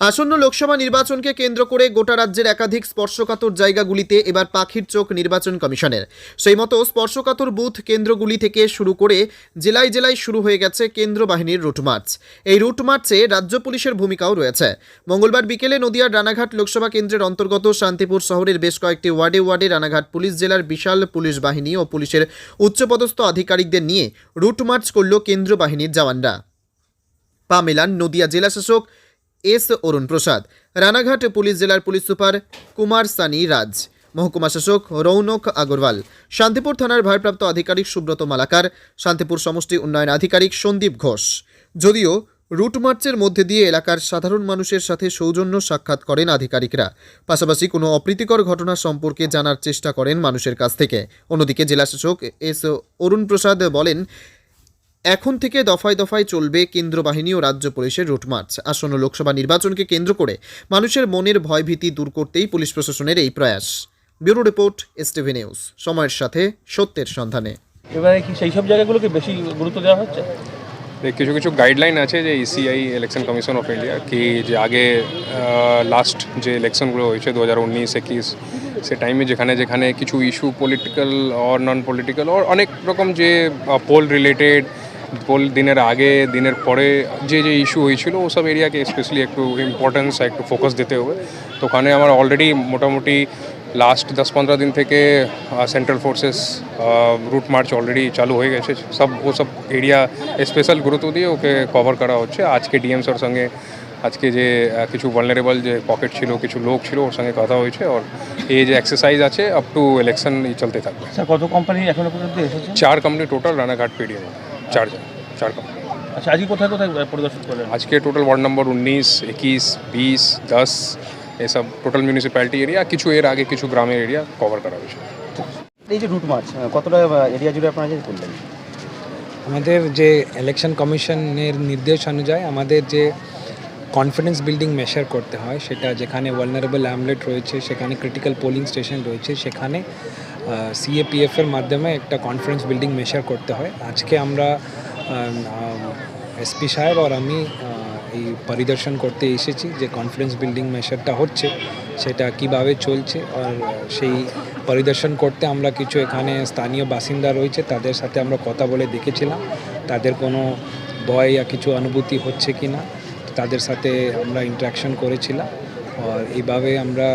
আসন্ন লোকসভা নির্বাচনকে কেন্দ্র করে গোটা রাজ্যের একাধিক স্পর্শকাতর জায়গাগুলিতে এবার পাখির চোখ নির্বাচন কমিশনের। সেই মতো স্পর্শকাতর বুথ কেন্দ্রগুলি থেকে শুরু করে জেলায় জেলায় শুরু হয়ে গেছে কেন্দ্র বাহিনীর রুট মার্চ। এই রুট মার্চে রাজ্য পুলিশের ভূমিকাও রয়েছে। মঙ্গলবার বিকেলে নদিয়ার রানাঘাট লোকসভা কেন্দ্রের অন্তর্গত শান্তিপুর শহরের বেশ কয়েকটি ওয়ার্ডে ওয়ার্ডে রানাঘাট পুলিশ জেলার বিশাল পুলিশ বাহিনী ও পুলিশের উচ্চপদস্থ আধিকারিকদের নিয়ে রুট মার্চ করল কেন্দ্র বাহিনীর জওয়ানরা। পা মেলান নদিয়া জেলা শাসক এস অরুণ প্রসাদ। রানাঘাট পুলিশ জেলার পুলিশ সুপার কুমার সানি রাজ। মহকুমা শাসক রৌনক আগরওয়াল। শান্তিপুর থানার ভারপ্রাপ্ত আধিকারিক সুব্রত মালাকার। শান্তিপুর সমষ্টি উন্নয়ন আধিকারিক সন্দীপ ঘোষ। যদিও রুট মার্চের মধ্যে দিয়ে এলাকার সাধারণ মানুষের সাথে সৌজন্য সাক্ষাৎ করেন আধিকারিকরা। পাশাপাশি কোনো অপ্রীতিকর ঘটনা সম্পর্কে জানার চেষ্টা করেন মানুষের কাছ থেকে। অন্যদিকে জেলাশাসক এস অরুণ প্রসাদ বলেন এখন থেকে দফায় দফায় চলবে কেন্দ্র বাহিনী ও রাজ্য পুলিশের রুট মার্চ। আসন্ন লোকসভা নির্বাচনকে কেন্দ্র করে মানুষের মনের ভয়ভীতি দূর করতেই পুলিশ প্রশাসনের এই প্রয়াস। Bureau report STV news. সময়ের সাথে সত্যের সন্ধানে। এবারে কি সেই সব জায়গাগুলোকে বেশি গুরুত্ব দেওয়া হচ্ছে? কিছু কিছু গাইডলাইন আছে যে ECI election commission of India কি যে আগে লাস্ট যে ইলেকশনগুলো হয়েছে দু হাজার উনিশ একুশ সে টাইমে যেখানে যেখানে কিছু issue political or non political or অনেক রকম যে পোল রিলেটেড দিনের আগে দিনের পরে যে যে ইস্যু হয়েছিল ওসব এরিয়াকে স্পেশালি একটু ইম্পর্টেন্স একটু ফোকাস দিতে হবে। তো ওখানে আমার অলরেডি মোটামুটি লাস্ট দশ পনেরো দিন থেকে central forces route march already চালু হয়ে গেছে। সব ও সব এরিয়া স্পেশাল গুরুত্ব দিয়ে ওকে কভার করা হচ্ছে। আজকে ডিএমসির সঙ্গে আজকে যে কিছু ভালনারেবল যে পকেট ছিল কিছু লোক ছিল ওর সঙ্গে কথা হয়েছে। আর এই যে এক্সারসাইজ আছে আপ টু ইলেকশন চলতে থাকবে। কত কোম্পানি এখনও পর্যন্ত চার কোম্পানি টোটাল রানাঘাট পিডিএম চার চার আচ্ছা আজকে কোথায় কোথায় পরিদর্শন করলেন? আজকে টোটাল ওয়ার্ড নম্বর উনিশ একুশ বিশ দশ এসব টোটাল মিউনিসিপ্যালিটি এরিয়া কিছু এর আগে কিছু গ্রামের এরিয়া কভার করা হয়েছে। এই যে রুট মার্চ কতটা এরিয়া জুড়ে আপনারা যে করলেন? আমাদের যে ইলেকশন কমিশনের নির্দেশ অনুযায়ী আমাদের যে কনফিডেন্স বিল্ডিং মেশার করতে হয় সেটা যেখানে ওয়ালনারেবল অ্যামলেট রয়েছে সেখানে ক্রিটিক্যাল পোলিং স্টেশন রয়েছে সেখানে সিএপিএফ এর মাধ্যমে একটা কনফারেন্স বিল্ডিং মেশার করতে হয়। আজকে আমরা এসপি সাহেব আর আমি এই পরিদর্শন করতে এসেছি যে কনফারেন্স বিল্ডিং মেশারটা হচ্ছে, সেটা কীভাবে চলছে আর সেই পরিদর্শন করতে আমরা কিছু এখানে স্থানীয় বাসিন্দা রয়েছে, তাদের সাথে আমরা কথা বলে দেখেছিলাম। তাদের কোনো ভয় বা কিছু অনুভূতি হচ্ছে কি না তাদের সাথে আমরা ইন্টারাকশন করেছিলাম। এইভাবে আমরা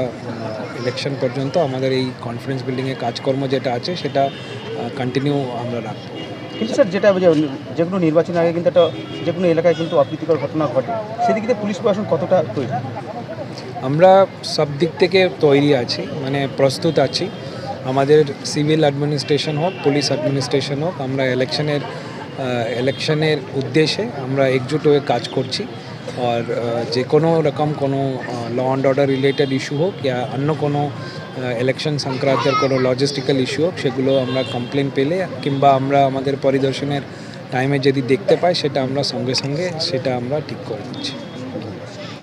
ইলেকশন পর্যন্ত আমাদের এই কনফারেন্স বিল্ডিংয়ের কাজকর্ম যেটা আছে সেটা কন্টিনিউ আমরা রাখব। কিন্তু স্যার যেটা যে কোনো নির্বাচন আগে কিন্তু একটা যে কোনো এলাকায় কিন্তু অপ্রীতিকর ঘটনা ঘটে। সেদিকে পুলিশ প্রশাসন কতটা তৈরি? আমরা সব দিক থেকে তৈরি আছি মানে প্রস্তুত আছি। আমাদের সিভিল অ্যাডমিনিস্ট্রেশন হোক পুলিশ অ্যাডমিনিস্ট্রেশন হোক আমরা ইলেকশনের ইলেকশনের উদ্দেশ্যে আমরা একজুট হয়ে কাজ করছি। আর যে কোনো রকম কোনো law and order related issue হোক ইয়া অন্য কোনো ইলেকশন সংক্রান্তের কোনো লজিস্টিক্যাল ইস্যু হোক সেগুলো আমরা কমপ্লেন পেলে কিংবা আমরা আমাদের পরিদর্শনের টাইমে যদি দেখতে পাই, সেটা আমরা সঙ্গে সঙ্গে সেটা আমরা ঠিক করে দিচ্ছি